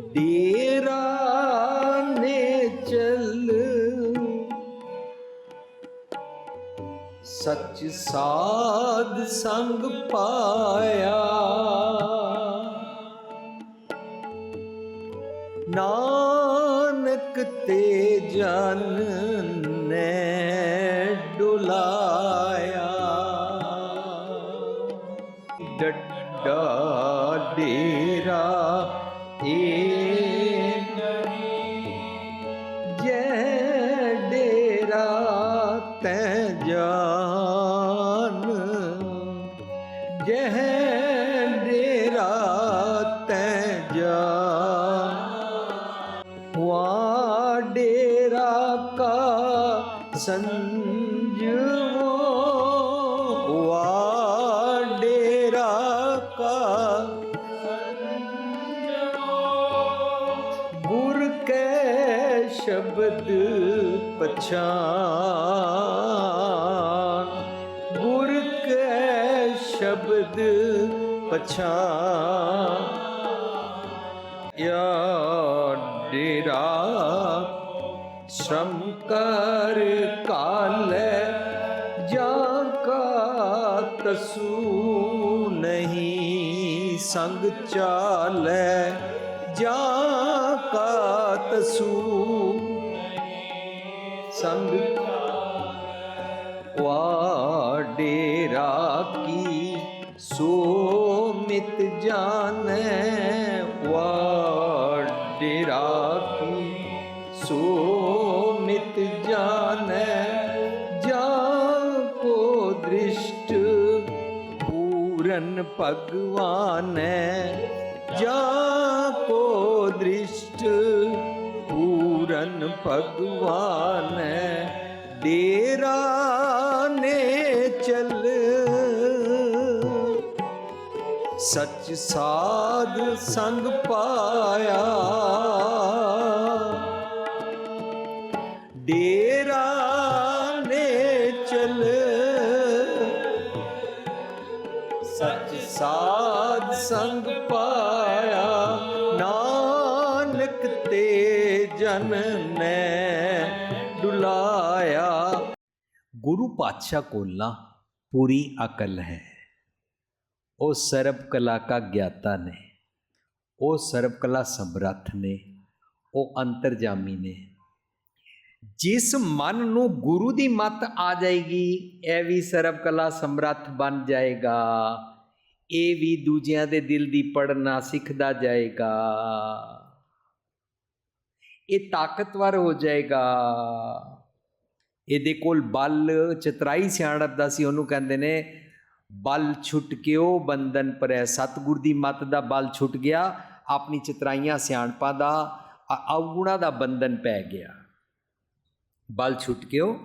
ਡੇਰਾ ਨੇ ਚੱਲ। ਸੱਚ ਸਾਧ ਸੰਗ ਪਾਇਆ। ਨਾਨਕ ਤੇ ਜਨ ਨੇ ਡੁਲਾਇਆ ਜਹ ਡੇਰਾ ਤੈ ਜਾਨ। ਵਾ ਡੇਰਾ ਕਾ ਸੰਜਵੋ। ਵਾ ਡੇਰਾ ਕਾ ਗੁਰ ਕੇ ਸ਼ਬਦ ਪਛਾਨ। ਪਛਾਨ ਯਾ ਡੇਰਾ ਸ਼ਰਮ ਕਰ ਕਾਲੇ ਜਾਂ ਕਾ ਤਸੂ ਨਹੀਂ ਸੰਗ ਚਾਲੇ ਜਾਂ ਕਾ ਤਸੂ ਸੰਗ ਵਾ ਡੇਰਾ ਕੀ ਸੋ ਮਿਤ ਜਾਣੈ ਵਾ ਡੇਰਾ ਕੀ ਸੋ ਮਿਤ ਜਾਣੈ ਜਾਂ ਕੋ ਦ੍ਰਿਸ਼ਟ ਪੂਰਨ ਭਗਵਾਨੈ। ਜਾਂ ਕੋ ਦ੍ਰਿਸ਼ਟ ਪੂਰਨ ਭਗਵਾਨੈ। ਡੇਰਾ ਸੱਚ ਸਾਧ ਸੰਗ ਪਾਇਆ। ਡੇਰਾ ਨੇ ਚਲ ਸੱਚ ਸਾਧ ਸੰਗ ਪਾਇਆ। ਨਾਨਕ ਤੇ ਜਨ ਨੇ ਡੁਲਾਇਆ। ਗੁਰੂ ਪਾਤਸ਼ਾਹ ਕੋਲ ਨਾ ਪੂਰੀ ਅਕਲ ਹੈ। ਉਹ ਸਰਬ ਕਲਾ ਕਾ ਗਿਆਤਾ ਨੇ, ਉਹ ਸਰਬ ਕਲਾ ਸਮਰੱਥ ਨੇ, ਉਹ ਅੰਤਰਜਾਮੀ ਨੇ। ਜਿਸ ਮਨ ਨੂੰ ਗੁਰੂ ਦੀ ਮੱਤ ਆ ਜਾਏਗੀ, ਇਹ ਵੀ ਸਰਬ ਕਲਾ ਸਮਰੱਥ ਬਣ ਜਾਏਗਾ। ਇਹ ਵੀ ਦੂਜਿਆਂ ਦੇ ਦਿਲ ਦੀ ਪੜਨਾ ਸਿੱਖਦਾ ਜਾਏਗਾ। ਇਹ ਤਾਕਤਵਰ ਹੋ ਜਾਏਗਾ। ਇਹਦੇ ਕੋਲ ਬਲ, ਚਤਰਾਈ ਸਿਆਣਪ ਦਾ ਸੀ, ਉਹਨੂੰ ਕਹਿੰਦੇ ਨੇ ਬਲ ਛੁੱਟ ਕਿਉ ਬੰਧਨ ਪਰੈ ਸਤਗੁਰ ਦੀ ਮੱਤ ਦਾ ਬਲ ਛੁੱਟ ਗਿਆ, ਆਪਣੀ ਚਤਰਾਈਆਂ ਸਿਆਣਪਾਂ ਦਾ, ਅ- ਦਾ ਬੰਧਨ ਪੈ ਗਿਆ। ਬਲ ਛੁੱਟ ਕਿਉ?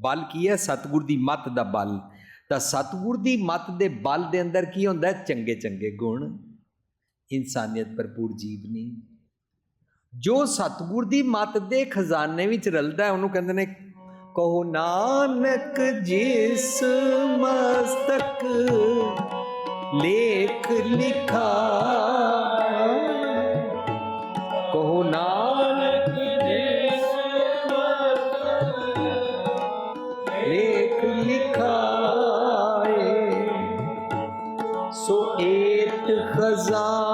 ਬਲ ਕੀ ਹੈ? ਸਤਗੁਰ ਦੀ ਮਤ ਦਾ ਬਲ। ਤਾਂ ਸਤਗੁਰ ਦੀ ਮੱਤ ਦੇ ਬਲ ਦੇ ਅੰਦਰ ਕੀ ਹੁੰਦਾ? ਚੰਗੇ ਚੰਗੇ ਗੁਣ। ਇਨਸਾਨੀਅਤ ਭਰਪੂਰ ਜੀਵਨੀ ਜੋ ਸਤਗੁਰ ਦੀ ਮੱਤ ਦੇ ਖਜ਼ਾਨੇ ਵਿੱਚ ਰਲਦਾ ਉਹਨੂੰ ਕਹਿੰਦੇ ਨੇ ਕਹੋ ਨਾਨਕ ਜਿਸ ਮਸਤਕ ਲੇਖ ਲਿਖਾ। ਕਹੋ ਨਾਨਕ ਜਿਸ ਲੇਖ ਲਿਖਾਏ ਸੋ ਏਤ ਖਜ਼ਾਨੇ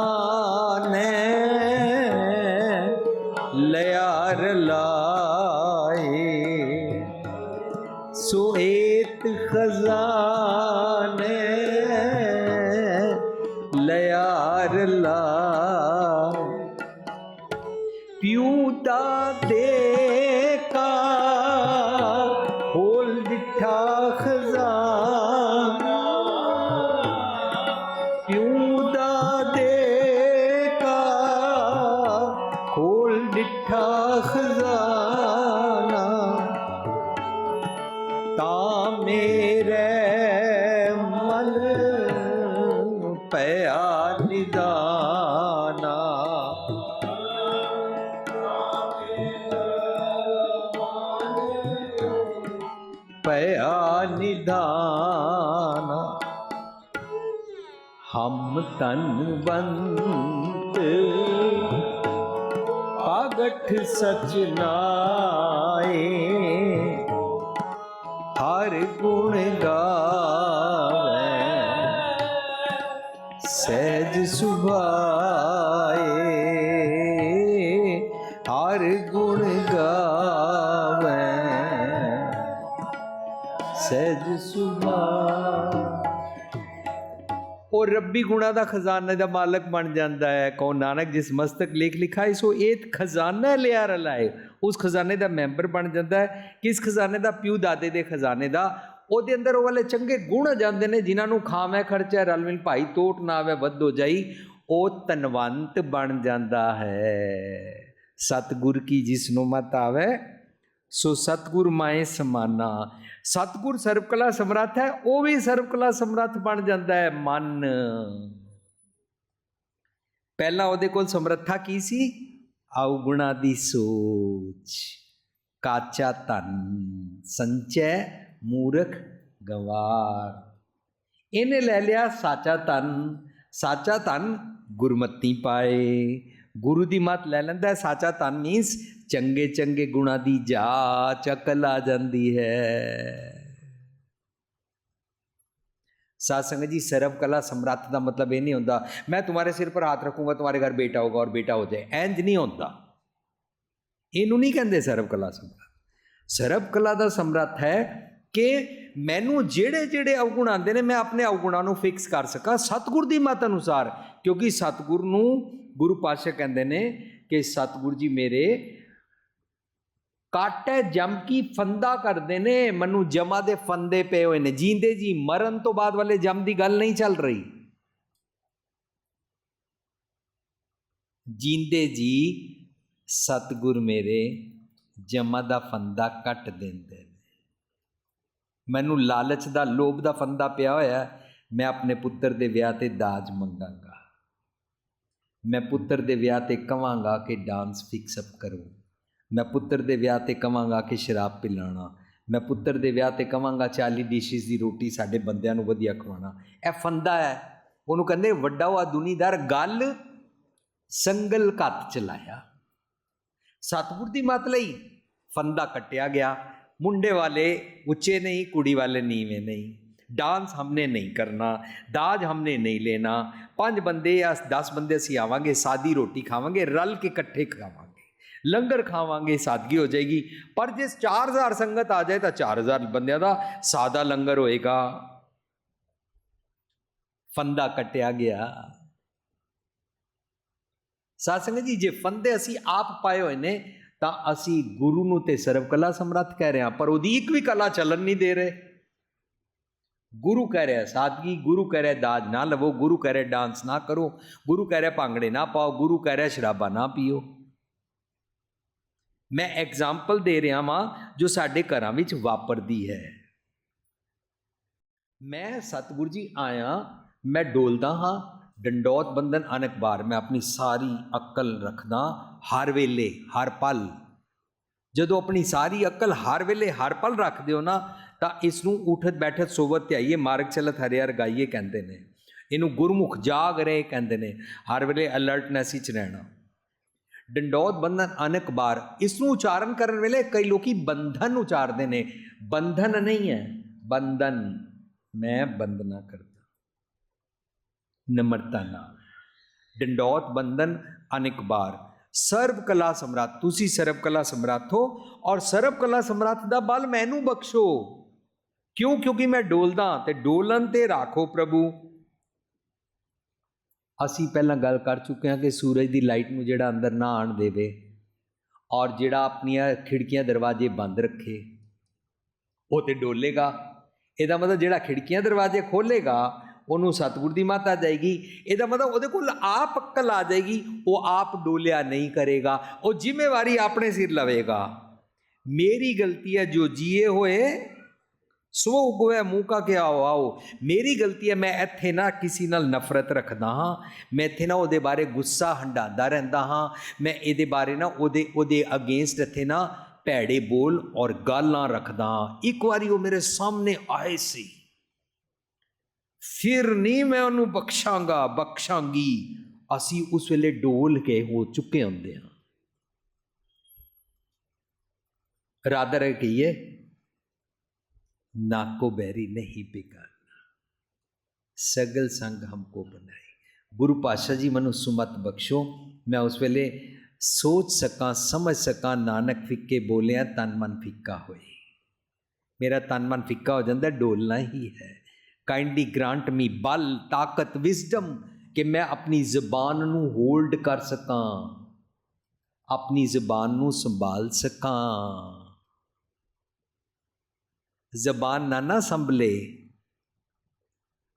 ਪਿਆ ਨਿਦਾਨਾ। ਪਿਆ ਨਿਦਾਨਾ। ਹਮ ਤਨਵੰਤ ਬੰਤ ਸਚ ਨਾਏ। ਹਰ ਗੁਣ ਗਾ ਸਹਿਜ ਸੁਭਾਏ, ਹਰ ਗੁਣ ਗਾਵੇ। ਸਹਿਜ ਸੁਭਾਏ ਉਹ ਰੱਬੀ ਗੁਣਾ ਦਾ ਖਜ਼ਾਨੇ ਦਾ ਮਾਲਕ ਬਣ ਜਾਂਦਾ ਹੈ। ਕੌਣ ਨਾਨਕ, ਜਿਸ ਮਸਤਕ ਲੇਖ ਲਿਖਾਈ ਸੋ ਇਹ ਖਜ਼ਾਨਾ ਲਿਆ ਰਲਾਏ ਉਸ ਖਜ਼ਾਨੇ ਦਾ ਮੈਂਬਰ ਬਣ ਜਾਂਦਾ ਹੈ। ਕਿਸ ਖਜ਼ਾਨੇ ਦਾ? ਪਿਉ ਦਾਦੇ ਦੇ ਖਜ਼ਾਨੇ ਦਾ। ਉਹਦੇ ਅੰਦਰ ਉਹ ਵਾਲੇ ਚੰਗੇ ਗੁਣ ਆ ਜਾਂਦੇ ਨੇ, ਜਿਨ੍ਹਾਂ ਨੂੰ ਖਾਵੇਂ ਖਰਚਾ, ਰਲ ਮਿਲ ਭਾਈ ਤੋਟ ਨਾ ਆਵੇ, ਵੱਧ ਹੋ ਜਾਈ, ਉਹ ਤਨਵੰਤ ਬਣ ਜਾਂਦਾ ਹੈ। ਸਤਿਗੁਰ ਕੀ ਜਿਸ ਨੂੰ ਮਤ ਆਵੇ, ਸੋ ਸਤਿਗੁਰ ਮਾਏ ਸਮਾਨਾ। ਸਤਿਗੁਰ ਸਰਵਕਲਾ ਸਮਰੱਥ ਹੈ, ਉਹ ਵੀ ਸਰਵਕਲਾ ਸਮਰੱਥ ਬਣ ਜਾਂਦਾ ਹੈ, ਮਨ। ਪਹਿਲਾਂ ਉਹਦੇ ਕੋਲ ਸਮਰੱਥਾ ਕੀ ਸੀ? ਔਗੁਣਾ ਦੀ ਸੋਚ। ਕਾਚਾ ਤਨ ਸੰਚੈ ਮੂਰਖ ਗਵਾਰ ਇਹਨੇ ਲੈ ਲਿਆ ਸਾਚਾ ਤਨ ਸਾਚਾ ਤਨ ਗੁਰਮਤੀ ਪਾਏ ਗੁਰੂ ਦੀ ਮਤ ਲੈ ਲੈਂਦਾ ਹੈ। ਸਾਚਾ ਤਨ ਮੀਨਸ ਚੰਗੇ ਚੰਗੇ ਗੁਣਾ ਦੀ ਜਾਂਚ ਅਕਲ ਆ ਜਾਂਦੀ ਹੈ सात संगत जी सर्व कला सम्राट ਦਾ ਮਤਲਬ ਇਹ ਨਹੀਂ ਹੁੰਦਾ ਮੈਂ तुम्हारे सिर पर हाथ रखूंगा तुम्हारे घर बेटा होगा और बेटा हो जाए ਇੰਜ ਨਹੀਂ ਹੁੰਦਾ ਇਹਨੂੰ ਨਹੀਂ ਕਹਿੰਦੇ ਸਰਵ ਕਲਾ ਸਮਰਾਟ ਸਰਵ ਕਲਾ ਦਾ ਸਮਰੱਥ ਹੈ ਕਿ ਮੈਨੂੰ ਜਿਹੜੇ ਜਿਹੜੇ ਅਵਗੁਣ ਆਉਂਦੇ ਨੇ, ਮੈਂ ਆਪਣੇ ਅਵਗੁਣਾਂ ਨੂੰ ਫਿਕਸ ਕਰ ਸਕਾਂ। ਸਤਿਗੁਰ ਦੀ ਮਤ ਅਨੁਸਾਰ, ਕਿਉਂਕਿ ਸਤਿਗੁਰ ਨੂੰ ਗੁਰੂ ਪਾਤਸ਼ਾਹ ਕਹਿੰਦੇ ਨੇ ਕਿ ਸਤਿਗੁਰ ਜੀ ਮੇਰੇ ਕਾਟੇ ਜਮ ਕੀ ਫੰਦਾ ਕਰਦੇ ਨੇ, ਮੈਨੂੰ ਜਮਾ ਦੇ ਫੰਦੇ ਪਏ ਹੋਏ ਨੇ। ਜੀਂਦੇ ਜੀ, ਮਰਨ ਤੋਂ ਬਾਅਦ ਵਾਲੇ ਜਮ ਦੀ ਗੱਲ ਨਹੀਂ ਚੱਲ ਰਹੀ। ਜੀਂਦੇ ਜੀ, ਸਤਿਗੁਰ ਮੇਰੇ ਜਮਾ ਦਾ ਫੰਦਾ ਕੱਟ ਦਿੰਦੇ ਮੈਨੂੰ ਲਾਲਚ ਦਾ, ਲੋਭ ਦਾ ਫੰਦਾ ਪਿਆ ਹੋਇਆ ਮੈਂ ਆਪਣੇ ਪੁੱਤਰ ਦੇ ਵਿਆਹ ਤੇ ਦਾਜ ਮੰਗਾਂਗਾ। ਮੈਂ ਪੁੱਤਰ ਦੇ ਵਿਆਹ ਤੇ ਕਵਾਂਗਾ ਕਿ ਡਾਂਸ ਫਿਕਸ ਅਪ ਕਰੋ। ਮੈਂ ਪੁੱਤਰ ਦੇ ਵਿਆਹ ਤੇ ਕਵਾਂਗਾ ਕਿ ਸ਼ਰਾਬ ਪਿਲਾਣਾ। ਮੈਂ ਪੁੱਤਰ ਦੇ ਵਿਆਹ ਤੇ ਕਵਾਂਗਾ 40 ਡਿਸ਼ਿਸ ਦੀ ਰੋਟੀ ਸਾਡੇ ਬੰਦਿਆਂ ਨੂੰ ਵਧੀਆ ਖਵਾਉਣਾ। ਇਹ ਫੰਦਾ ਹੈ। ਉਹਨੂੰ ਕਹਿੰਦੇ ਵੱਡਾ ਹੋਆ ਦੁਨੀਦਾਰ ਗੱਲ ਸੰਗਲ ਕੱਤ ਚਲਾਇਆ ਸਤਿਗੁਰ ਦੀ ਮਤ ਲਈ ਫੰਦਾ ਕੱਟਿਆ ਗਿਆ। ਮੁੰਡੇ ਵਾਲੇ ਉੱਚੇ ਨਹੀਂ, ਕੁੜੀ ਵਾਲੇ ਨੀਵੇਂ ਨਹੀਂ। ਡਾਂਸ ਹਮਨੇ ਨਹੀਂ ਕਰਨਾ, ਦਾਜ ਹਮਨੇ ਨਹੀਂ ਲੈਣਾ। ਪੰਜ ਬੰਦੇ ਜਾਂ 10 ਬੰਦੇ ਅਸੀਂ ਆਵਾਂਗੇ, ਸਾਦੀ ਰੋਟੀ ਖਾਵਾਂਗੇ, ਰਲ ਕੇ ਇਕੱਠੇ ਖਾਵਾਂਗੇ। ਲੰਗਰ ਖਾਵਾਂਗੇ, ਸਾਦਗੀ ਹੋ ਜਾਏਗੀ। ਪਰ ਜੇ 4000 ਸੰਗਤ ਆ ਜਾਏ ਤਾਂ 4000 ਬੰਦਿਆਂ ਦਾ ਸਾਦਾ ਲੰਗਰ ਹੋਏਗਾ। ਫੰਦਾ ਕੱਟਿਆ ਗਿਆ। ਸਾਧ ਸੰਗਤ ਜੀ, ਜੇ ਫੰਦੇ ਅਸੀਂ ਆਪ ਪਾਏ ਹੋਏ ਨੇ ਤਾਂ ਅਸੀਂ ਗੁਰੂ ਨੂੰ ਤੇ ਸਰਵ ਕਲਾ ਸਮਰੱਥ ਕਹਿ ਰਹੇ ਹਾਂ, ਪਰ ਉਹਦੀ ਇੱਕ ਵੀ ਕਲਾ ਚੱਲਣ ਨਹੀਂ ਦੇ ਰਹੇ। ਗੁਰੂ ਕਹਿ ਰਿਹਾ, ਸਾਦਗੀ, ਗੁਰੂ ਕਹਿ ਰਿਹਾ, ਦਾਜ ਨਾ ਲਵੋ, ਗੁਰੂ ਕਹਿ ਰਿਹਾ, ਡਾਂਸ ਨਾ ਕਰੋ, ਗੁਰੂ ਕਹਿ ਰਿਹਾ, ਭਾਂਗੜੇ ਨਾ ਪਾਓ, ਗੁਰੂ ਕਹਿ ਰਿਹਾ, ਸ਼ਰਾਬਾ ਨਾ ਪੀਓ। ਮੈਂ ਐਗਜ਼ਾਮਪਲ ਦੇ ਰਿਹਾ ਵਾਂ, ਜੋ ਸਾਡੇ ਘਰਾਂ ਵਿੱਚ ਵਾਪਰਦੀ ਹੈ। ਮੈਂ ਸਤਿਗੁਰੂ ਜੀ ਆਇਆ, ਮੈਂ ਡੋਲਦਾ ਹਾਂ ਡੰਡੌਤ ਬੰਧਨ ਅਨੇਕ ਮੈਂ ਆਪਣੀ ਸਾਰੀ ਅਕਲ ਰੱਖਦਾ ਹਰ ਵੇਲੇ, ਹਰ ਪਲ। ਜਦੋਂ ਆਪਣੀ ਸਾਰੀ ਅਕਲ ਹਰ ਵੇਲੇ, ਹਰ ਪਲ ਰੱਖਦੇ ਹੋ ਨਾ, ਤਾਂ ਇਸ ਨੂੰ ਉਠਤ, ਬੈਠਤ, ਸੋਵਤ, ਧਿਆਈਏ, ਮਾਰਗ ਚਲਤ, ਹਰਿਆਰ ਗਾਈਏ ਕਹਿੰਦੇ ਨੇ। ਇਹਨੂੰ ਗੁਰਮੁਖ ਜਾਗ ਰਹੇ ਕਹਿੰਦੇ ਨੇ, ਹਰ ਵੇਲੇ ਅਲਰਟਨੈਸ ਵਿੱਚ ਰਹਿਣਾ। ਡੰਡੌਤ ਬੰਧਨ ਅਨੇਕ ਬਾਰ ਇਸ ਨੂੰ ਉਚਾਰਨ ਕਰਨ ਵੇਲੇ ਕਈ ਲੋਕੀ ਬੰਧਨ ਉਚਾਰਦੇ ਨੇ। ਬੰਧਨ ਨਹੀਂ ਹੈ, ਬੰਧਨ। ਮੈਂ ਬੰਦਨਾ ਕਰਦਾ ਨਿਮਰਤਾ ਨਾਲ। ਡੰਡੋਤ ਬੰਧਨ ਅਨੇਕ ਬਾਰ ਸਰਬ ਕਲਾ ਸਮਰਾਟ ਤੁਸੀਂ ਸਰਬ ਕਲਾ ਸਮਰਾਟ ਹੋ ਔਰ ਸਰਬ ਕਲਾ ਸਮਰਾਟ ਦਾ ਬਲ ਮੈਨੂੰ ਬਖਸ਼ੋ। ਕਿਉਂ? ਕਿਉਂਕਿ ਮੈਂ ਡੋਲਦਾ ਤੇ ਡੋਲਨ ਤੇ ਰਾਖੋ ਪ੍ਰਭੂ। ਅਸੀਂ ਪਹਿਲਾਂ ਗੱਲ ਕਰ ਚੁੱਕੇ ਹਾਂ ਕਿ ਸੂਰਜ ਦੀ ਲਾਈਟ ਨੂੰ ਜਿਹੜਾ ਅੰਦਰ ਨਾ ਆਣ ਦੇਵੇ ਔਰ ਜਿਹੜਾ ਆਪਣੀਆਂ ਖਿੜਕੀਆਂ ਦਰਵਾਜ਼ੇ ਬੰਦ ਰੱਖੇ, ਉਹ ਤੇ ਡੋਲੇਗਾ। ਇਹਦਾ ਮਤਲਬ ਜਿਹੜਾ ਖਿੜਕੀਆਂ ਦਰਵਾਜ਼ੇ ਖੋਲੇਗਾ ਉਹਨੂੰ ਸਤਿਗੁਰ ਦੀ ਮੱਤ ਆ ਜਾਏਗੀ ਇਹਦਾ ਮਤਲਬ ਉਹਦੇ ਕੋਲ ਆਪ ਅਕਲ ਆ ਜਾਏਗੀ ਉਹ ਆਪ ਡੋਲਿਆ ਨਹੀਂ ਕਰੇਗਾ ਉਹ ਜ਼ਿੰਮੇਵਾਰੀ ਆਪਣੇ ਸਿਰ ਲਵੇਗਾ ਮੇਰੀ ਗਲਤੀ ਹੈ ਜੋ ਜੀਏ ਹੋਏ ਸੋ ਉਗਵੇ ਮੂੰਹ ਕਾ ਕੇ ਆਓ ਆਓ ਮੇਰੀ ਗਲਤੀ ਹੈ ਮੈਂ ਇੱਥੇ ਨਾ ਕਿਸੇ ਨਾਲ ਨਫ਼ਰਤ ਰੱਖਦਾ ਹਾਂ ਮੈਂ ਇੱਥੇ ਨਾ ਉਹਦੇ ਬਾਰੇ ਗੁੱਸਾ ਹੰਡਾਉਂਦਾ ਰਹਿੰਦਾ ਹਾਂ ਮੈਂ ਇਹਦੇ ਬਾਰੇ ਨਾ ਉਹਦੇ ਉਹਦੇ ਅਗੇਂਸਟ ਇੱਥੇ ਨਾ ਭੈੜੇ ਬੋਲ ਔਰ ਗਾਲਾਂ ਰੱਖਦਾ ਹਾਂ ਇੱਕ ਵਾਰੀ ਉਹ ਮੇਰੇ ਸਾਹਮਣੇ ਆਏ ਸੀ ਫਿਰ ਨਹੀਂ ਮੈਂ ਉਹਨੂੰ ਬਖਸ਼ਾਂਗਾ ਬਖਸ਼ਾਂਗੀ ਅਸੀਂ ਉਸ ਵੇਲੇ ਡੋਲ ਕੇ ਹੋ ਚੁੱਕੇ ਹੁੰਦੇ ਹਾਂ रादर है कहिए नाक को बैरी नहीं बिगाड़ना सगल संग हमको बनाए ਗੁਰੂ ਪਾਤਸ਼ਾਹ ਜੀ ਮੈਨੂੰ ਸੁਮਤ ਬਖਸ਼ੋ ਮੈਂ ਉਸ ਵੇਲੇ ਸੋਚ ਸਕਾਂ ਸਮਝ ਸਕਾਂ ਨਾਨਕ ਫਿੱਕੇ ਬੋਲਿਆ ਤਨ ਮਨ ਫਿੱਕਾ ਹੋਏ ਮੇਰਾ ਤਨ ਮਨ ਫਿੱਕਾ ਹੋ ਜਾਂਦਾ ਡੋਲਣਾ ਹੀ ਹੈ ਕਾਈਂਡਲੀ ਗ੍ਰਾਂਟ ਮੀ ਬਲ ਤਾਕਤ ਵਿਜ਼ਡਮ ਕਿ ਮੈਂ ਆਪਣੀ ਜ਼ੁਬਾਨ ਨੂੰ ਹੋਲਡ ਕਰ ਸਕਾਂ ਆਪਣੀ ਜ਼ੁਬਾਨ ਨੂੰ ਸੰਭਾਲ ਸਕਾਂ ਜ਼ਬਾਨ ਨਾ ਨਾ ਸੰਭਲੇ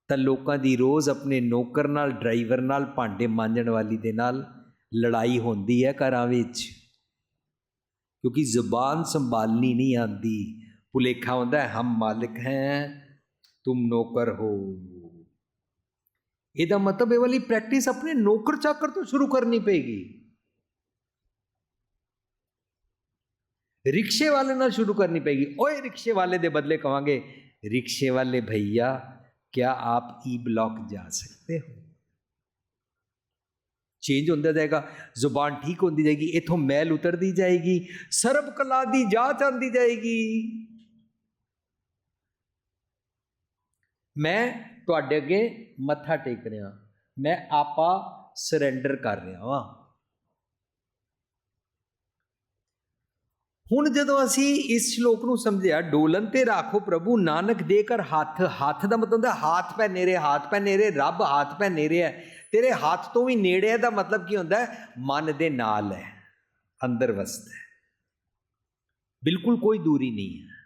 ਤਾਂ ਲੋਕਾਂ ਦੀ ਰੋਜ਼ ਆਪਣੇ ਨੌਕਰ ਨਾਲ ਡਰਾਈਵਰ ਨਾਲ ਭਾਂਡੇ ਮਾਂਜਣ ਵਾਲੀ ਦੇ ਨਾਲ ਲੜਾਈ ਹੁੰਦੀ ਹੈ ਘਰਾਂ ਵਿੱਚ ਕਿਉਂਕਿ ਜ਼ੁਬਾਨ ਸੰਭਾਲਣੀ ਨਹੀਂ ਆਂਦੀ ਭੁਲੇਖਾ ਹੁੰਦਾ ਹੈ ਹਮ ਮਾਲਿਕ ਹੈ ਤੁਮ ਨੌਕਰ ਹੋ ਇਹਦਾ ਮਤਲਬ ਇਹ ਵਾਲੀ ਪ੍ਰੈਕਟਿਸ ਆਪਣੇ ਨੌਕਰ ਚਾਕਰ ਤੋਂ ਸ਼ੁਰੂ ਕਰਨੀ ਪਏਗੀ ਰਿਕਸ਼ੇ ਵਾਲੇ ਨਾਲ ਸ਼ੁਰੂ ਕਰਨੀ ਪਏਗੀ ਓਏ ਰਿਕਸ਼ੇ ਵਾਲੇ ਦੇ ਬਦਲੇ ਕਵਾਂਗੇ ਰਿਕਸ਼ੇ ਵਾਲੇ ਭਈਆ क्या आप ई ब्लॉक जा सकते हो ਚੇਂਜ ਹੁੰਦਾ ਜਾਏਗਾ ਜ਼ੁਬਾਨ ਠੀਕ ਹੁੰਦੀ ਜਾਏਗੀ ਇਥੋਂ ਮੈਲ ਉਤਰਦੀ ਜਾਏਗੀ ਸਰਬ ਕਲਾ ਦੀ ਜਾਂਚ ਆਂਦੀ ਜਾਏਗੀ ਮੈਂ ਤੁਹਾਡੇ ਅੱਗੇ ਮੱਥਾ ਟੇਕ ਰਿਹਾ। ਮੈਂ ਆਪਾ ਸਰੈਂਡਰ ਕਰ ਰਿਹਾ ਵਾਂ। ਹੁਣ ਜਦੋਂ ਅਸੀਂ ਇਸ ਸ਼ਲੋਕ ਨੂੰ ਸਮਝਿਆ, ਡੋਲਨ ਤੇ ਰਾਖੋ ਪ੍ਰਭੂ, ਨਾਨਕ ਦੇ ਕਰ ਹੱਥ ਹੱਥ ਦਾ ਮਤਲਬ ਹੁੰਦਾ, ਹੱਥ ਪੈ ਨੇਰੇ ਹੱਥ ਪੈ ਨੇਰੇ ਰੱਬ ਹੱਥ ਪੈ ਨੇਰੇ ਹੈ। ਤੇਰੇ ਹੱਥ ਤੋਂ ਵੀ ਨੇੜੇ ਹੈ ਦਾ ਮਤਲਬ ਕੀ ਹੁੰਦਾ ਹੈ? ਮਨ ਦੇ ਨਾਲ ਹੈ, ਅੰਦਰ ਵਸਦਾ ਹੈ। ਬਿਲਕੁਲ ਕੋਈ ਦੂਰੀ ਨਹੀਂ ਹੈ।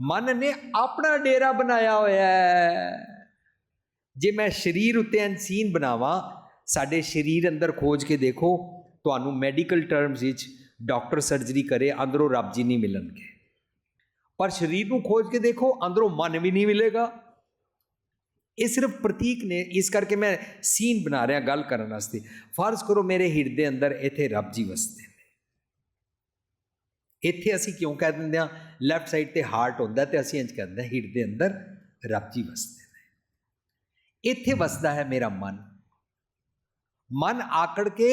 ਮਨ ਨੇ ਆਪਣਾ ਡੇਰਾ ਬਣਾਇਆ ਹੋਇਆ ਹੈ। ਜੇ ਮੈਂ ਸਰੀਰ ਉੱਤੇ ਅਨਸੀਨ ਬਣਾਵਾਂ, ਸਾਡੇ ਸਰੀਰ ਅੰਦਰ ਖੋਜ ਕੇ ਦੇਖੋ, ਤੁਹਾਨੂੰ ਮੈਡੀਕਲ ਟਰਮਸ ਵਿੱਚ ਡਾਕਟਰ ਸਰਜਰੀ ਕਰੇ, ਅੰਦਰੋਂ ਰੱਬ ਜੀ ਨਹੀਂ ਮਿਲਣਗੇ। ਪਰ ਸਰੀਰ ਨੂੰ ਖੋਜ ਕੇ ਦੇਖੋ, ਅੰਦਰੋਂ ਮਨ ਵੀ ਨਹੀਂ ਮਿਲੇਗਾ। ਇਹ ਸਿਰਫ ਪ੍ਰਤੀਕ ਨੇ, ਇਸ ਕਰਕੇ ਮੈਂ ਸੀਨ ਬਣਾ ਰਿਹਾ ਗੱਲ ਕਰਨ ਵਾਸਤੇ। ਫਰਜ਼ ਕਰੋ ਮੇਰੇ ਹਿਰਦੇ ਅੰਦਰ ਇੱਥੇ ਰੱਬ ਜੀ ਵਸਦੇ। ਇੱਥੇ ਅਸੀਂ ਕਿਉਂ ਕਹਿ ਦਿੰਦੇ ਆ ਲੈਫਟ ਸਾਈਡ ਤੇ ਹਾਰਟ ਹੁੰਦਾ ਤੇ ਅਸੀਂ ਇੰਜ ਕਹਿੰਦੇ ਹਾਂ, ਹਿਰਦੇ ਅੰਦਰ ਰੱਬ ਜੀ ਵਸਦੇ ਨੇ। ਇੱਥੇ ਵਸਦਾ ਹੈ ਮੇਰਾ ਮਨ। ਮਨ ਆਕੜ ਕੇ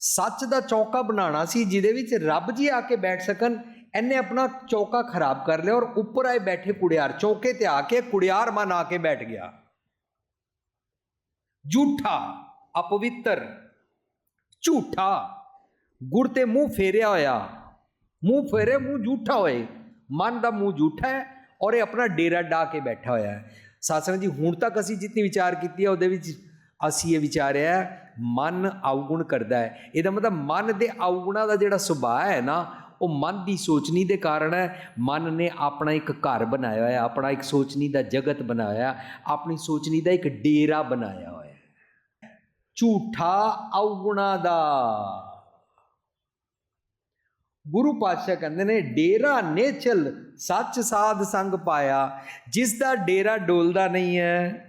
ਸੱਚ ਦਾ ਚੌਕਾ ਬਣਾਉਣਾ ਸੀ, ਜਿਹਦੇ ਵਿੱਚ ਰੱਬ ਜੀ ਆ ਕੇ ਬੈਠ ਸਕਣ, ਇਹਨੇ ਆਪਣਾ ਚੌਕਾ ਖਰਾਬ ਕਰ ਲਿਆ ਔਰ ਉੱਪਰ ਆਏ ਬੈਠੇ ਕੁੜਿਆਰ, ਚੌਕੇ ਤੇ ਆ ਕੇ ਕੁੜਿਆਰ ਮਨ ਆ ਕੇ ਬੈਠ ਗਿਆ। ਝੂਠਾ, ਅਪਵਿੱਤਰ, ਝੂਠਾ ਗੁਰ ਤੇ ਮੂੰਹ ਫੇਰਿਆ ਹੋਇਆ। ਮੂੰਹ ਫੇਰੇ, ਮੂੰਹ ਝੂਠਾ ਹੋਏ। ਮਨ ਦਾ ਮੂੰਹ ਝੂਠਾ ਹੈ ਔਰ ਇਹ ਆਪਣਾ ਡੇਰਾ ਡਾ ਕੇ ਬੈਠਾ ਹੋਇਆ ਹੈ। ਸਾਸੰਗ ਜੀ, ਹੁਣ ਤੱਕ ਅਸੀਂ ਜਿੰਨੀ ਵਿਚਾਰ ਕੀਤੀ ਹੈ, ਉਹਦੇ ਵਿੱਚ ਅਸੀਂ ਇਹ ਵਿਚਾਰਿਆ ਮਨ ਆਉਗੁਣ ਕਰਦਾ ਹੈ। ਇਹਦਾ ਮਤਲਬ ਮਨ ਦੇ ਆਉਗੁਣਾ ਦਾ ਜਿਹੜਾ ਸੁਭਾਅ ਹੈ ਨਾ, ਉਹ ਮਨ ਦੀ ਸੋਚਣੀ ਦੇ ਕਾਰਨ ਹੈ। ਮਨ ਨੇ ਆਪਣਾ ਇੱਕ ਘਰ ਬਣਾਇਆ ਹੋਇਆ, ਆਪਣਾ ਇੱਕ ਸੋਚਣੀ ਦਾ ਜਗਤ ਬਣਾਇਆ, ਆਪਣੀ ਸੋਚਣੀ ਦਾ ਇੱਕ ਡੇਰਾ ਬਣਾਇਆ ਹੋਇਆ ਝੂਠਾ ਆਉਗੁਣਾ ਦਾ। ਗੁਰੂ ਪਾਤਸ਼ਾਹ ਕਹਿੰਦੇ ਨੇ, ਡੇਰਾ ਨੇਚਲ ਸੱਚ ਸਾਧ ਸੰਗ ਪਾਇਆ, ਜਿਸ ਦਾ ਡੇਰਾ ਡੋਲਦਾ ਨਹੀਂ ਹੈ।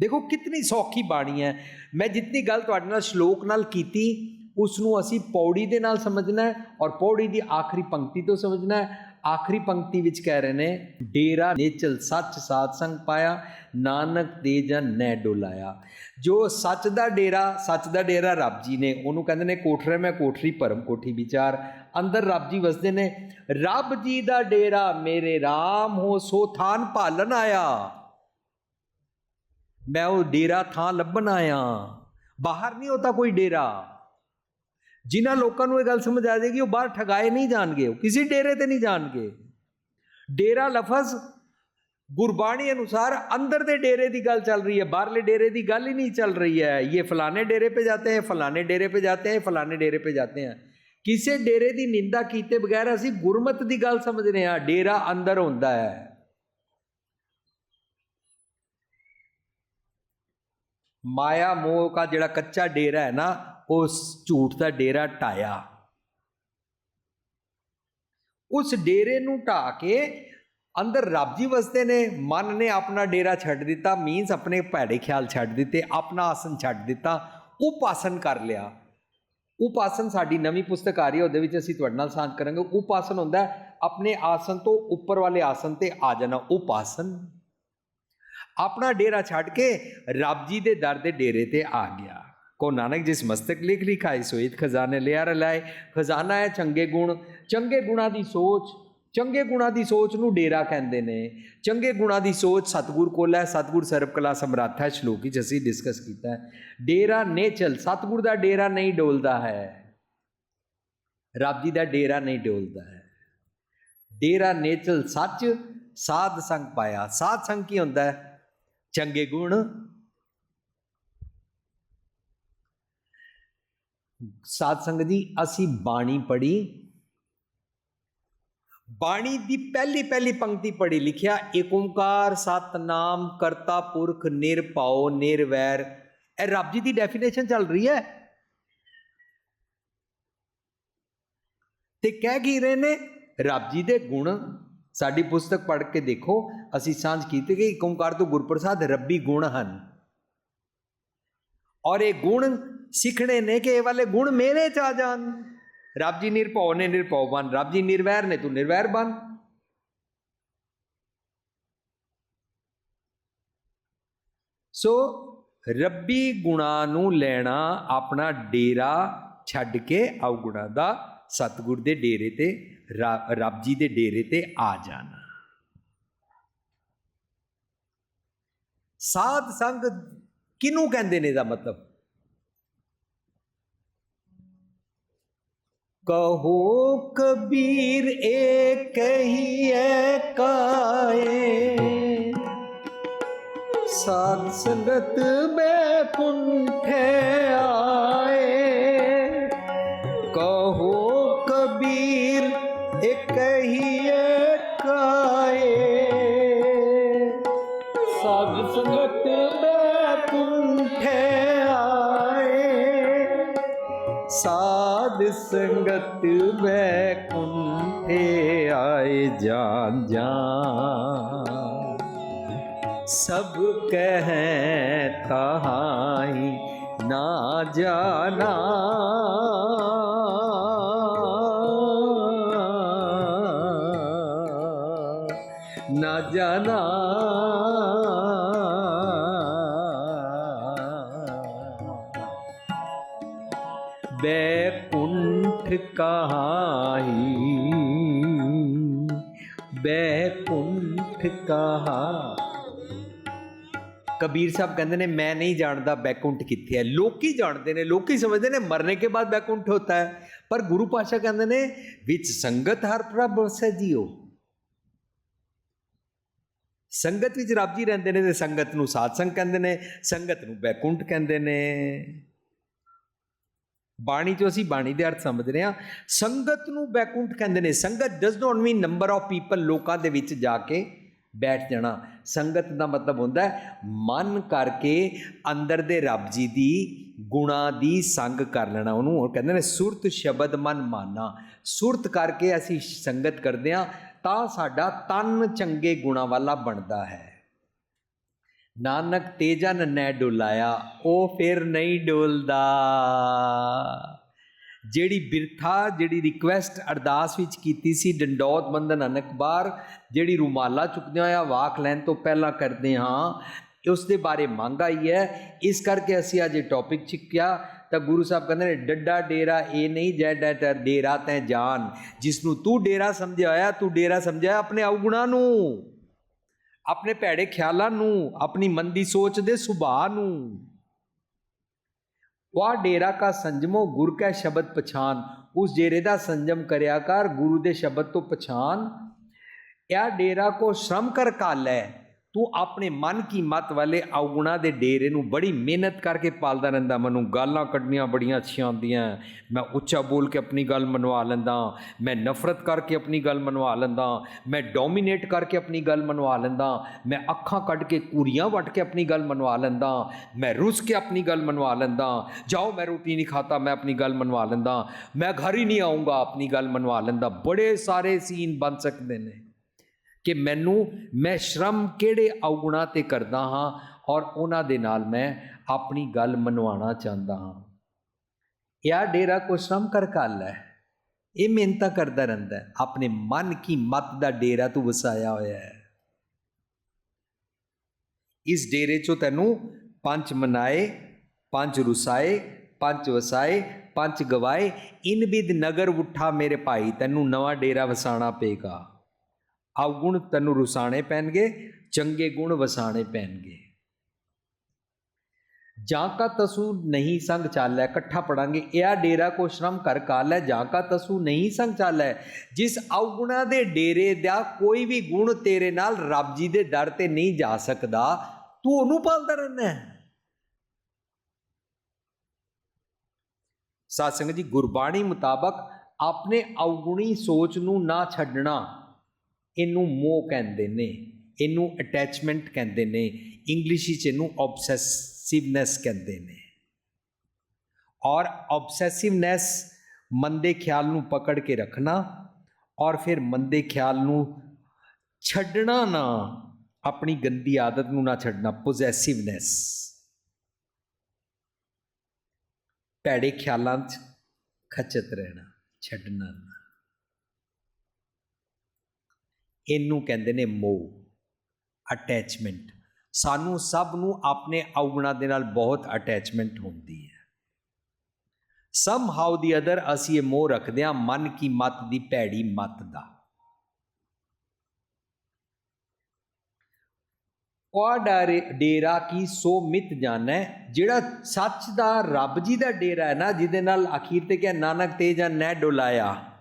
ਦੇਖੋ ਕਿੰਨੀ ਸੌਖੀ ਬਾਣੀ ਹੈ। ਮੈਂ ਜਿੰਨੀ ਗੱਲ ਤੁਹਾਡੇ ਨਾਲ ਸ਼ਲੋਕ ਨਾਲ ਕੀਤੀ ਉਸ ਨੂੰ ਅਸੀਂ ਪੌੜੀ ਦੇ ਨਾਲ ਸਮਝਣਾ ਹੈ ਔਰ ਪੌੜੀ ਦੀ ਆਖਰੀ ਪੰਕਤੀ ਤੋਂ ਸਮਝਣਾ ਹੈ। ਆਖਰੀ ਪੰਕਤੀ ਵਿੱਚ ਕਹਿ ਰਹੇ ਨੇ, ਡੇਰਾ ਨੇਚਲ ਸੱਚ ਸਾਧ ਸੰਗ ਪਾਇਆ, ਨਾਨਕ ਦੇ ਜਨ ਨੈ ਡੋਲਾਇਆ। ਜੋ ਸੱਚ ਦਾ ਡੇਰਾ, ਸੱਚ ਦਾ ਡੇਰਾ ਰੱਬ ਜੀ ਨੇ, ਉਹਨੂੰ ਕਹਿੰਦੇ ਨੇ ਕੋਠਰੇ ਮੈਂ ਕੋਠਰੀ ਪਰਮ ਕੋਠੀ ਵਿਚਾਰ। ਅੰਦਰ ਰੱਬ ਜੀ ਵਸਦੇ ਨੇ, ਰੱਬ ਜੀ ਦਾ ਡੇਰਾ ਮੇਰੇ RAM ਹੋ, ਸੋ ਥਾਨ ਭਾਲਣ ਆਇਆ। ਮੈਂ ਉਹ ਡੇਰਾ ਥਾਂ ਲੱਭਣ ਆਇਆ। ਬਾਹਰ ਨਹੀਂ ਹੋਤਾ ਕੋਈ ਡੇਰਾ। ਜਿਨ੍ਹਾਂ ਲੋਕਾਂ ਨੂੰ ਇਹ ਗੱਲ ਸਮਝ ਆ ਜਾਏਗੀ ਉਹ ਬਾਹਰ ਠਗਾਏ ਨਹੀਂ ਜਾਣਗੇ ਉਹ ਕਿਸੇ ਡੇਰੇ ਤੇ ਨਹੀਂ ਜਾਣਗੇ ਡੇਰਾ ਲਫ਼ਜ਼ ਗੁਰਬਾਣੀ ਅਨੁਸਾਰ ਅੰਦਰ ਦੇ ਡੇਰੇ ਦੀ ਗੱਲ ਚੱਲ ਰਹੀ ਹੈ ਬਾਹਰਲੇ ਡੇਰੇ ਦੀ ਗੱਲ ਹੀ ਨਹੀਂ ਚੱਲ ਰਹੀ ਹੈ ਇਹ ਫਲਾਣੇ ਡੇਰੇ पे जाते हैं फलाने डेरे पे जाते हैं फलाने डेरे पे जाते हैं ਕਿਸੇ ਡੇਰੇ ਦੀ ਨਿੰਦਾ ਕੀਤੇ ਬਗੈਰ ਅਸੀਂ ਗੁਰਮਤ ਦੀ ਗੱਲ ਸਮਝ ਰਹੇ ਹਾਂ ਡੇਰਾ ਅੰਦਰ ਹੁੰਦਾ ਹੈ ਮਾਇਆ ਮੋਹ ਦਾ ਜਿਹੜਾ ਕੱਚਾ ਡੇਰਾ ਹੈ ਨਾ ਉਸ ਝੂਠ ਦਾ ਡੇਰਾ ਟਾਇਆ ਉਸ ਡੇਰੇ ਨੂੰ ਢਾ ਕੇ ਅੰਦਰ ਰੱਬ ਜੀ ਵਸਦੇ ਨੇ, ਮਨ ਨੇ ਆਪਣਾ ਡੇਰਾ ਛੱਡ ਦਿੱਤਾ ਮੀਨਸ ਆਪਣੇ ਭੈੜੇ ਖਿਆਲ ਛੱਡ ਦਿੱਤੇ, ਆਪਣਾ ਆਸਨ ਛੱਡ ਦਿੱਤਾ, ਉਪਾਸਨ ਕਰ ਲਿਆ। ਉਪਾਸਨ ਸਾਡੀ ਨਵੀਂ ਪੁਸਤਕ ਆ ਰਹੀ ਹੈ, ਉਹਦੇ ਵਿੱਚ ਅਸੀਂ ਤੁਹਾਡੇ ਨਾਲ ਸਾਂਝ ਕਰਾਂਗੇ। ਉਪਾਸਨ ਹੁੰਦਾ ਆਪਣੇ ਆਸਨ ਤੋਂ ਉੱਪਰ ਵਾਲੇ ਆਸਨ ਤੇ ਆ ਜਾਣਾ, ਉਪਾਸਨ। ਆਪਣਾ ਡੇਰਾ ਛੱਡ ਕੇ ਰੱਬ ਜੀ ਦੇ ਦਰ ਦੇ ਡੇਰੇ ਤੇ ਆ ਗਿਆ। ਕੋ ਨਾਨਕ ਜਿਸ ਮਸਤਕ ਲਿਖ ਲਿਖਾਈ ਸੋਇਤ ਖਜ਼ਾਨੇ ਲਿਆ ਰਲਾਏ ਖਜ਼ਾਨਾ ਹੈ ਚੰਗੇ ਗੁਣ ਚੰਗੇ ਗੁਣਾ ਦੀ ਸੋਚ ਚੰਗੇ ਗੁਣਾ ਦੀ ਸੋਚ ਨੂੰ ਡੇਰਾ ਕਹਿੰਦੇ ਨੇ ਚੰਗੇ ਗੁਣਾ ਦੀ ਸੋਚ ਸਤਗੁਰ ਕੋਲ ਹੈ ਸਤਗੁਰ ਸਰਬ ਕਲਾ ਸਮਰੱਥ ਹੈ ਸ਼ਲੋਕ ਵਿੱਚ ਅਸੀਂ ਡਿਸਕਸ ਕੀਤਾ ਹੈ ਡੇਰਾ ਨੇਚਲ ਸਤਗੁਰ ਦਾ ਡੇਰਾ ਨਹੀਂ ਡੋਲਦਾ ਹੈ ਰੱਬ ਜੀ ਦਾ ਡੇਰਾ ਨਹੀਂ ਡੋਲਦਾ ਹੈ ਡੇਰਾ ਨੇਚਲ ਸੱਚ ਸਾਧ ਸੰਗ ਪਾਇਆ ਸਾਧ ਸੰਗ ਕੀ ਹੁੰਦਾ ਹੈ ਚੰਗੇ ਗੁਣ ਸਾਧ ਸੰਗਤ ਜੀ, ਅਸੀਂ ਬਾਣੀ ਪੜ੍ਹੀ। ਬਾਣੀ ਦੀ ਪਹਿਲੀ ਪਹਿਲੀ ਪੰਕਤੀ ਪੜ੍ਹੀ, ਲਿਖਿਆ, ਏਕ ਓੰਕਾਰ ਸਤਨਾਮ ਕਰਤਾ ਪੁਰਖ ਨਿਰਭਉ ਨਿਰਵੈਰ ਇਹ ਰੱਬ ਜੀ ਦੀ ਡੈਫੀਨੇਸ਼ਨ ਚੱਲ ਰਹੀ ਹੈ। ਤੇ ਕਹਿ ਕੀ ਰਹੇ ਨੇ, ਰੱਬ ਜੀ ਦੇ ਗੁਣ, ਸਾਡੀ ਪੁਸਤਕ ਪੜ੍ਹ ਕੇ ਦੇਖੋ, ਅਸੀਂ ਸਾਂਝ ਕੀਤੀ ਕਿ ਏਕ ਓੰਕਾਰ ਤੋਂ ਗੁਰਪ੍ਰਸਾਦ ਰੱਬੀ ਗੁਣ ਹਨ। ਔਰ ਇਹ ਗੁਣ ਸਿੱਖਣੇ ਨੇ ਕਿ ਇਹ ਵਾਲੇ ਗੁਣ ਮੇਰੇ ਚ ਆ ਜਾਣ। ਰੱਬ ਜੀ ਨਿਰਭਉ ਨੇ ਨਿਰਭਉ ਬਣ, ਰੱਬ ਜੀ ਨਿਰਵੈਰ ਨੇ ਤੂੰ ਨਿਰਵੈਰ ਬਣ। ਸੋ ਰੱਬੀ ਗੁਣਾ ਨੂੰ ਲੈਣਾ ਆਪਣਾ ਡੇਰਾ ਛੱਡ ਕੇ ਅਵਗੁਣਾ ਦਾ ਸਤਗੁਰ ਦੇ ਡੇਰੇ ਤੇ ਰੱਬ ਜੀ ਦੇ ਡੇਰੇ ਤੇ ਆ ਜਾਣਾ। ਸਾਧ ਸੰਗ ਕਿਨੂੰ ਕਹਿੰਦੇ ਨੇ ਦਾ ਮਤਲਬ? ਕਹੋ ਕਬੀਰ ਏਕ ਹੀ ਹੈ ਕਾਏ ਸਾਧ ਸੰਗਤ ਮੈਂ ਕੁੰਠੇ ਆਏ ਕਹੋ ਕਬੀਰ ਏਕ ਹੀ ਹੈ ਸੰਗਤ ਮੈਂ ਕੁੰਠੇ ਆਏ ਜਾਨ ਜਾਨ। ਸਭ ਕਹਿ ਤਹਾਈ ਨਾ ਜਾਣਾ। ਨਾ ਜਾਣਾ। ਬੈਕੁੰਠ ਕਹਾਈ ਬੈਕੁੰਠ ਕਹਾ ਕਬੀਰ ਸਾਹਿਬ ਕਹਿੰਦੇ ਨੇ ਮੈਂ ਨਹੀਂ ਜਾਣਦਾ ਬੈਕੁੰਠ ਕਿੱਥੇ ਹੈ ਲੋਕੀ ਜਾਣਦੇ ਨੇ ਲੋਕੀ ਸਮਝਦੇ ਨੇ ਮਰਨੇ ਕੇ ਬਾਅਦ ਬੈਕੁੰਠ ਹੁੰਦਾ ਹੈ ਪਰ ਗੁਰੂ ਪਾਸ਼ਾ ਕਹਿੰਦੇ ਨੇ ਵਿੱਚ ਸੰਗਤ ਹਰ ਪ੍ਰਭ ਵਸੈ ਜੀਓ ਸੰਗਤ ਵਿੱਚ ਰੱਬ ਜੀ ਰਹਿੰਦੇ ਨੇ ਤੇ ਸੰਗਤ ਨੂੰ ਸਾਧ ਸੰਗ ਕਹਿੰਦੇ ਨੇ ਸੰਗਤ ਨੂੰ ਬੈਕੁੰਠ ਕਹਿੰਦੇ ਨੇ ਬਾਣੀ ਚੋਂ ਅਸੀਂ ਬਾਣੀ ਦੇ ਅਰਥ ਸਮਝਦੇ ਹਾਂ। ਸੰਗਤ ਨੂੰ ਬੈਕੁੰਠ ਕਹਿੰਦੇ ਨੇ, sangat does not mean number of people ਲੋਕਾਂ ਦੇ ਵਿੱਚ ਜਾ ਕੇ ਬੈਠ ਜਾਣਾ। ਸੰਗਤ ਦਾ ਮਤਲਬ ਹੁੰਦਾ ਹੈ, ਮਨ ਕਰਕੇ ਅੰਦਰ ਦੇ ਰੱਬ ਜੀ ਦੀ ਗੁਣਾ ਦੀ ਸੰਗ ਕਰ ਲੈਣਾ। ਉਹਨੂੰ ਉਹ ਕਹਿੰਦੇ ਨੇ, ਸੁਰਤ ਸ਼ਬਦ ਮਨ ਮਾਨਾ। ਸੁਰਤ ਕਰਕੇ ਅਸੀਂ ਸੰਗਤ ਕਰਦੇ ਹਾਂ, ਤਾਂ ਸਾਡਾ ਤਨ ਚੰਗੇ ਗੁਣਾ ਵਾਲਾ ਬਣਦਾ ਹੈ। ਨਾਨਕ ਤੇਜਨ ਨੈ ਡੁਲਾਇਆ, ਉਹ ਫਿਰ ਨਹੀਂ ਡੋਲਦਾ। ਜਿਹੜੀ ਬਿਰਥਾ, ਜਿਹੜੀ ਰਿਕੁਐਸਟ ਅਰਦਾਸ ਵਿੱਚ ਕੀਤੀ ਸੀ ਡੰਡੌਤ ਬੰਦਨ ਅਨਕਬਾਰ, ਜਿਹੜੀ ਰੁਮਾਲਾ ਚੁੱਕਦੇ ਹੋਇਆ ਵਾਕ ਲੈਣ ਤੋਂ ਪਹਿਲਾਂ ਕਰਦੇ ਹਾਂ, ਉਸ ਦੇ ਬਾਰੇ ਮੰਗ ਆਈ ਹੈ। ਇਸ ਕਰਕੇ ਅਸੀਂ ਅੱਜ ਇਹ ਟੌਪਿਕ ਚੁੱਕਿਆ। ਤਾਂ ਗੁਰੂ ਸਾਹਿਬ ਕਹਿੰਦੇ ਨੇ, ਡੱਡਾ ਡੇਰਾ, ਇਹ ਨਹੀਂ ਜੈ ਡੈ ਡੇਰਾ ਤੈ ਜਾਨ। ਜਿਸ ਨੂੰ ਤੂੰ ਡੇਰਾ ਸਮਝਿਆ ਹੋਇਆ, ਤੂੰ ਡੇਰਾ ਸਮਝਿਆ ਆਪਣੇ ਅਵਗੁਣਾ ਨੂੰ। ਆਪਣੇ ਭੈੜੇ ਖਿਆਲਾਂ ਨੂੰ, ਆਪਣੀ ਮੰਦੀ ਸੋਚ ਦੇ ਸੁਭਾਅ ਨੂੰ। ਵਾ ਡੇਰਾ ਕਾ ਸੰਜਮੋ ਗੁਰ ਕੈ ਸ਼ਬਦ ਪਛਾਨ। ਉਸ ਡੇਰੇ ਦਾ ਸੰਜਮ ਕਰਿਆ ਕਰ, ਗੁਰੂ ਦੇ ਸ਼ਬਦ ਤੋਂ ਪਛਾਨ। ਇਹ ਡੇਰਾ ਕੋ ਸ਼ਰਮ ਕਰ ਕਾਲੈ। ਤੂੰ ਆਪਣੇ ਮਨ ਕੀ ਮਤ ਵਾਲੇ ਔਗੁਣਾ ਦੇ ਡੇਰੇ ਨੂੰ ਬੜੀ ਮਿਹਨਤ ਕਰਕੇ ਪਾਲਦਾ ਰਹਿੰਦਾ। ਮੈਨੂੰ ਗਾਲਾਂ ਕੱਢਣੀਆਂ ਬੜੀਆਂ ਅੱਛੀਆਂ ਆਉਂਦੀਆਂ ਮੈਂ ਉੱਚਾ ਬੋਲ ਕੇ ਆਪਣੀ ਗੱਲ ਮਨਵਾ ਲੈਂਦਾ। ਮੈਂ ਨਫ਼ਰਤ ਕਰਕੇ ਆਪਣੀ ਗੱਲ ਮਨਵਾ ਲੈਂਦਾ। ਮੈਂ ਡੋਮੀਨੇਟ ਕਰਕੇ ਆਪਣੀ ਗੱਲ ਮਨਵਾ ਲੈਂਦਾ। ਮੈਂ ਅੱਖਾਂ ਕੱਢ ਕੇ ਕੂਰੀਆਂ ਵੱਟ ਕੇ ਆਪਣੀ ਗੱਲ ਮਨਵਾ ਲੈਂਦਾ। ਮੈਂ ਰੁੱਸ ਕੇ ਆਪਣੀ ਗੱਲ ਮਨਵਾ ਲੈਂਦਾ। ਜਾਓ, ਮੈਂ ਰੋਟੀ ਨਹੀਂ ਖਾਤਾ ਮੈਂ ਆਪਣੀ ਗੱਲ ਮਨਵਾ ਲੈਂਦਾ। ਮੈਂ ਘਰ ਹੀ ਨਹੀਂ ਆਉਂਗਾ ਆਪਣੀ ਗੱਲ ਮਨਵਾ ਲੈਂਦਾ। ਬੜੇ ਸਾਰੇ ਸੀਨ ਬਣ ਸਕਦੇ ਨੇ। ਕਿ ਮੈਨੂੰ ਮੈਂ ਸ਼ਰਮ ਕਿਹੜੇ ਔਗੁਣਾ ਤੇ ਕਰਦਾ ਹਾਂ ਔਰ ਉਹਨਾਂ ਦੇ ਨਾਲ ਮੈਂ ਆਪਣੀ ਗੱਲ ਮਨਵਾਉਣਾ ਚਾਹੁੰਦਾ ਹਾਂ। ਇਹ ਡੇਰਾ ਕੋ ਸ਼ਰਮ ਕਰ ਕਾਲ ਹੈ ਇਹ ਮਿਹਨਤਾਂ ਕਰਦਾ ਰਹਿੰਦਾ ਹੈ। ਆਪਣੇ ਮਨ ਕੀ ਮਤ ਦਾ ਡੇਰਾ ਤੂੰ ਵਸਾਇਆ ਹੋਇਆ ਹੈ। ਇਸ ਡੇਰੇ ਚੋਂ ਤੈਨੂੰ ਪੰਜ ਮਨਾਏ, ਪੰਜ ਰੁਸਾਏ, ਪੰਜ ਵਸਾਏ, ਪੰਜ ਗਵਾਏ। ਇਨ ਬਿਦ ਨਗਰ ਉਠਾ ਮੇਰੇ ਭਾਈ। ਤੈਨੂੰ ਨਵਾਂ ਡੇਰਾ ਵਸਾਣਾ ਪਏਗਾ। ਅਵਗੁਣ ਤੈਨੂੰ ਰੁਸਾਣੇ ਪੈਣਗੇ, ਚੰਗੇ ਗੁਣ ਵਸਾਣੇ ਪੈਣਗੇ। ਜਾਂ ਕਾ ਤਸੂ ਨਹੀਂ ਸੰਗ ਚਾਲੈ, ਇਕੱਠਾ ਪੜਾਂਗੇ। ਇਹ ਡੇਰਾ ਕੋ ਸ਼ਰਮ ਕਰ ਕਾਲੈ ਜਾਂ ਕਾ ਤਸੂ ਨਹੀਂ ਸੰਗ ਚਾਲੈ। ਜਿਸ ਅਵਗੁਣਾ ਦੇ ਡੇਰੇ ਦਾ ਕੋਈ ਵੀ ਗੁਣ ਤੇਰੇ ਨਾਲ ਰੱਬ ਜੀ ਦੇ ਡਰ ਤੇ ਨਹੀਂ ਜਾ ਸਕਦਾ। ਤੂੰ ਉਹਨੂੰ ਪਾਲਦਾ ਰਹਿਣਾ ਹੈ। ਸਾਧ ਸੰਗਤ ਜੀ, ਗੁਰਬਾਣੀ ਮੁਤਾਬਕ ਆਪਣੇ ਅਵਗੁਣੀ ਸੋਚ ਨੂੰ ਨਾ ਛੱਡਣਾ। ਇਹਨੂੰ ਮੋਹ ਕਹਿੰਦੇ ਨੇ, ਇਹਨੂੰ ਅਟੈਚਮੈਂਟ ਕਹਿੰਦੇ ਨੇ ਇੰਗਲਿਸ਼ ਵਿੱਚ ਇਹਨੂੰ ਆਬਸੈਸਿਵਨੈਸ ਕਹਿੰਦੇ ਨੇ। ਔਰ ਆਬਸੈਸਿਵਨੈਸ ਮੰਦੇ ਖਿਆਲ ਨੂੰ ਪਕੜ ਕੇ ਰੱਖਣਾ ਔਰ ਫਿਰ ਮੰਦੇ ਖਿਆਲ ਨੂੰ ਛੱਡਣਾ ਨਾ, ਆਪਣੀ ਗੰਦੀ ਆਦਤ ਨੂੰ ਨਾ ਛੱਡਣਾ ਪੋਜੈਸਿਵਨੈਸ ਭੈੜੇ ਖਿਆਲਾਂ 'ਚ ਖਚਤ ਰਹਿਣਾ, ਛੱਡਣਾ ਨਾ। ਇਹਨੂੰ ਕਹਿੰਦੇ ਨੇ ਮੋਹ ਅਟੈਚਮੈਂਟ ਸਾਨੂੰ ਸਭ ਨੂੰ ਆਪਣੇ ਔਗਣਾ ਦੇ ਨਾਲ ਬਹੁਤ ਅਟੈਚਮੈਂਟ ਹੁੰਦੀ ਹੈ। ਸਮ ਹਾਊ ਦੀ ਅਦਰ ਅਸੀਂ ਇਹ ਮੋਹ ਰੱਖਦੇ ਹਾਂ, ਮਨ ਕੀ ਮਤ ਦੀ ਭੈੜੀ ਮਤ ਦਾ। ਉਹ ਡਾਰੇ, ਡੇਰਾ ਕੀ ਸੋ ਮਿਤ ਜਾਣੈ? ਜਿਹੜਾ ਸੱਚ ਦਾ ਰੱਬ ਜੀ ਦਾ ਡੇਰਾ ਹੈ ਨਾ, ਜਿਹਦੇ ਨਾਲ ਅਖੀਰ ਤੇ ਕਿਹਾ ਨਾਨਕ ਤੇਜਾ ਨੈ ਡੁਲਾਇਆ?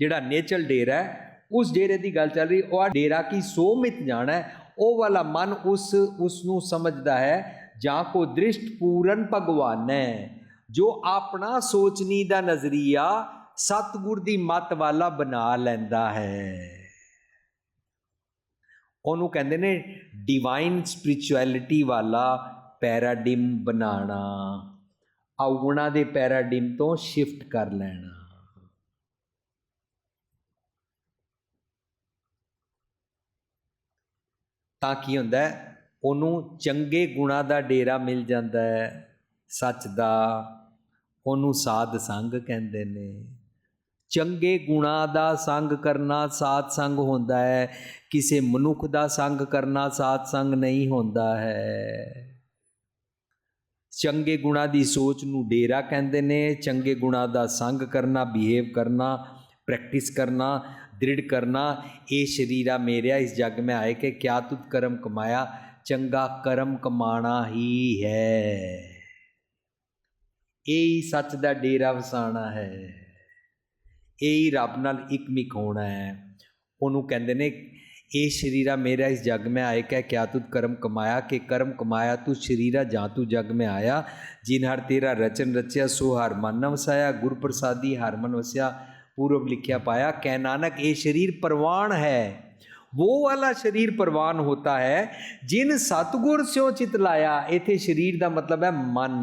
ਜਿਹੜਾ ਨੇਚਲ ਡੇਰਾ ਹੈ ਉਸ ਡੇਰੇ ਦੀ ਗੱਲ ਚੱਲ ਰਹੀ, ਉਹ ਡੇਰਾ ਕੀ ਸੋ ਮਿਤ ਜਾਣਾ ਉਹ ਵਾਲਾ ਮਨ ਉਸ ਉਸ ਨੂੰ ਸਮਝਦਾ ਹੈ, ਜਾਂ ਕੋ ਦ੍ਰਿਸ਼ਟ ਪੂਰਨ ਭਗਵਾਨੈ ਜੋ ਆਪਣਾ ਸੋਚਣੀ ਦਾ ਨਜ਼ਰੀਆ ਸਤਗੁਰ ਦੀ ਮਤ ਵਾਲਾ ਬਣਾ ਲੈਂਦਾ ਹੈ। ਉਹਨੂੰ ਕਹਿੰਦੇ ਨੇ ਡਿਵਾਈਨ ਸਪਿਰਚੁਅਲਿਟੀ ਵਾਲਾ ਪੈਰਾਡਿਮ ਬਣਾਉਣਾ। ਔਗੁਣਾ ਦੇ ਪੈਰਾਡਿਮ ਤੋਂ ਸ਼ਿਫਟ ਕਰ ਲੈਣਾ। ਤਾਂ ਕੀ ਹੁੰਦਾ ਹੈ? ਉਹਨੂੰ ਚੰਗੇ ਗੁਣਾ ਦਾ ਡੇਰਾ ਮਿਲ ਜਾਂਦਾ ਹੈ। ਸੱਚ ਦਾ, ਉਹਨੂੰ ਸਾਧ ਸੰਗ ਕਹਿੰਦੇ ਨੇ। ਚੰਗੇ ਗੁਣਾ ਦਾ ਸੰਗ ਕਰਨਾ ਸਾਧ ਸੰਗ ਹੁੰਦਾ ਹੈ। ਕਿਸੇ ਮਨੁੱਖ ਦਾ ਸੰਗ ਕਰਨਾ ਸਾਧ ਸੰਗ ਨਹੀਂ ਹੁੰਦਾ ਹੈ। ਚੰਗੇ ਗੁਣਾ ਦੀ ਸੋਚ ਨੂੰ ਡੇਰਾ ਕਹਿੰਦੇ ਨੇ। ਚੰਗੇ ਗੁਣਾ ਦਾ ਸੰਗ ਕਰਨਾ ਬਿਹੇਵ ਕਰਨਾ ਪ੍ਰੈਕਟਿਸ ਕਰਨਾ ਦ੍ਰਿੜ ਕਰਨਾ ਇਹ ਸ਼ਰੀਰਾ ਮੇਰਿਆ ਇਸ ਜਗ में ਆਏ ਕਿ ਕਿਆ ਤੁਤ ਕਰਮ ਕਮਾਇਆ ਚੰਗਾ ਕਰਮ ਕਮਾਣਾ ਹੀ ਹੈ ਇਹ ਹੀ ਸੱਚ ਦਾ ਡੇਰਾ ਵਸਾਣਾ ਹੈ ਇਹ ਹੀ ਰੱਬ ਨਾਲ ਇਕਮਿਕ ਹੋਣਾ ਹੈ ਉਹਨੂੰ ਕਹਿੰਦੇ ਨੇ ਇਹ ਸ਼ਰੀਰਾ ਮੇਰਾ ਇਸ ਜਗ में ਆਏ ਕਿ ਕਿਆ ਤੁਤ ਕਰਮ ਕਮਾਇਆ ਕਿ ਕਰਮ ਕਮਾਇਆ ਤੂੰ ਸ਼ਰੀਰਾ ਜਾਂ ਤੂੰ ਜਗ में ਆਇਆ ਜਿਨ ਹਰ ਤੇਰਾ ਰਚਨ ਰਚਿਆ ਸੋ ਹਰ ਮਨ ਨ ਵਸਾਇਆ ਗੁਰ ਪ੍ਰਸਾਦੀ ਹਰ ਮਨ ਵਸਿਆ पूर्व लिखा पाया कह नानक ये शरीर परवान है वो वाला शरीर परवान होता है जिन सतगुर स्यों चित लाया इथे शरीर का मतलब है मन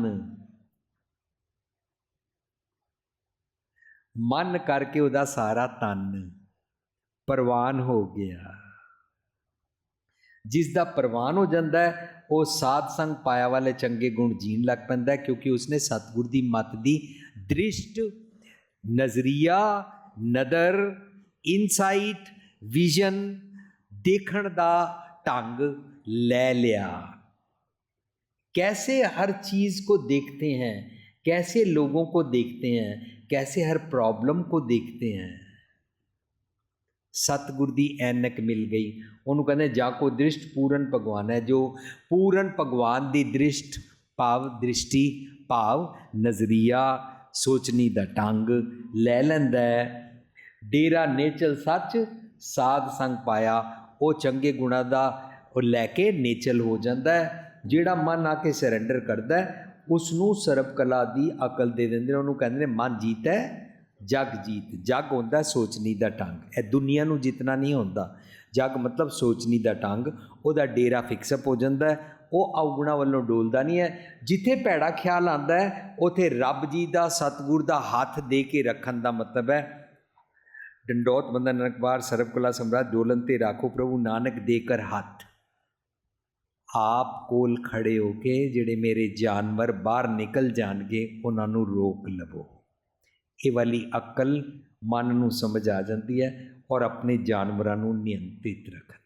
मन करके ਉਹਦਾ ਸਾਰਾ ਤਨ ਪ੍ਰਵਾਨ ਹੋ ਗਿਆ ਜਿਸ ਦਾ ਪ੍ਰਵਾਨ ਹੋ ਜਾਂਦਾ ਹੈ ਉਹ ਸਾਧ ਸੰਗ ਪਾਇਆ ਵਾਲੇ ਚੰਗੇ ਗੁਣ ਜੀਣ ਲੱਗ ਪੈਂਦਾ ਹੈ ਕਿਉਂਕਿ ਉਸਨੇ ਸਤਗੁਰ ਦੀ ਮਤ ਦੀ ਦ੍ਰਿਸ਼ਟ ਨਜ਼ਰੀਆ ਨਦਰ ਇਨਸਾਈਟ ਵਿਜ਼ਨ ਦੇਖਣ ਦਾ ਢੰਗ ਲੈ ਲਿਆ कैसे हर चीज को देखते हैं कैसे लोगों को देखते हैं कैसे हर प्रॉब्लम को देखते हैं ਸਤਗੁਰ ਦੀ ਐਨਕ ਮਿਲ ਗਈ ਉਹਨੂੰ ਕਹਿੰਦੇ ਜਾ ਕੋ ਦ੍ਰਿਸ਼ਟ ਪੂਰਨ ਭਗਵਾਨ ਹੈ ਜੋ ਪੂਰਨ ਭਗਵਾਨ ਦੀ ਦ੍ਰਿਸ਼ਟ ਭਾਵ ਦ੍ਰਿਸ਼ਟੀ ਭਾਵ ਨਜ਼ਰੀਆ ਸੋਚਣੀ ਦਾ ਢੰਗ ਲੈ ਲੈਂਦਾ ਡੇਰਾ ਨੇਚਲ ਸੱਚ, ਸਾਧ ਸੰਗ ਪਾਇਆ, ਉਹ ਚੰਗੇ ਗੁਣਾ ਦਾ ਉਹ ਲੈ ਕੇ ਨੇਚਲ ਹੋ ਜਾਂਦਾ ਹੈ। ਜਿਹੜਾ ਮਨ ਆ ਕੇ ਸਰੈਂਡਰ ਕਰਦਾ ਹੈ ਉਸ ਨੂੰ ਸਰਬ ਕਲਾ ਦੀ ਅਕਲ ਦੇ ਦਿੰਦੇ ਨੇ, ਉਹਨੂੰ ਕਹਿੰਦੇ ਨੇ ਮਨ ਜੀਤ ਹੈ, ਜਗ ਜੀਤ। ਜਗ ਹੁੰਦਾ ਸੋਚਣੀ ਦਾ ਢੰਗ ਇਹ ਦੁਨੀਆ ਨੂੰ ਜਿੱਤਣਾ ਨਹੀਂ ਹੁੰਦਾ। ਜਗ ਮਤਲਬ ਸੋਚਣੀ ਦਾ ਢੰਗ ਉਹਦਾ ਡੇਰਾ ਫਿਕਸ ਅਪ ਹੋ ਜਾਂਦਾ ਹੈ। ਉਹ ਔਗੁਣਾ ਵੱਲੋਂ ਡੋਲਦਾ ਨਹੀਂ ਹੈ। ਜਿੱਥੇ ਭੈੜਾ ਖਿਆਲ ਆਂਦਾ ਹੈ, ਉਥੇ ਰੱਬ ਜੀ ਦਾ ਸਤਗੁਰ ਦਾ ਹੱਥ ਦੇ ਕੇ ਰੱਖਣ ਦਾ ਮਤਲਬ ਹੈ। ਡੰਡੋਤ ਬੰਦਾ ਨਨਕ ਬਾਰ ਸਰਬ ਕਲਾ ਸਮਰਾਟ ਡੋਲਨ ਤੇ ਰਾਖੋ ਪ੍ਰਭੂ ਨਾਨਕ ਦੇ ਕਰ ਹੱਥ। ਆਪ ਕੋਲ ਖੜੇ ਹੋ ਕੇ ਜਿਹੜੇ ਮੇਰੇ ਜਾਨਵਰ ਬਾਹਰ ਨਿਕਲ ਜਾਣਗੇ, ਉਹਨਾਂ ਨੂੰ ਰੋਕ ਲਵੋ। ਇਹ ਵਾਲੀ ਅਕਲ ਮਨ ਨੂੰ ਸਮਝ ਆ ਜਾਂਦੀ ਹੈ ਔਰ ਆਪਣੇ ਜਾਨਵਰਾਂ ਨੂੰ ਨਿਯੰਤਰਿਤ ਰੱਖਦਾ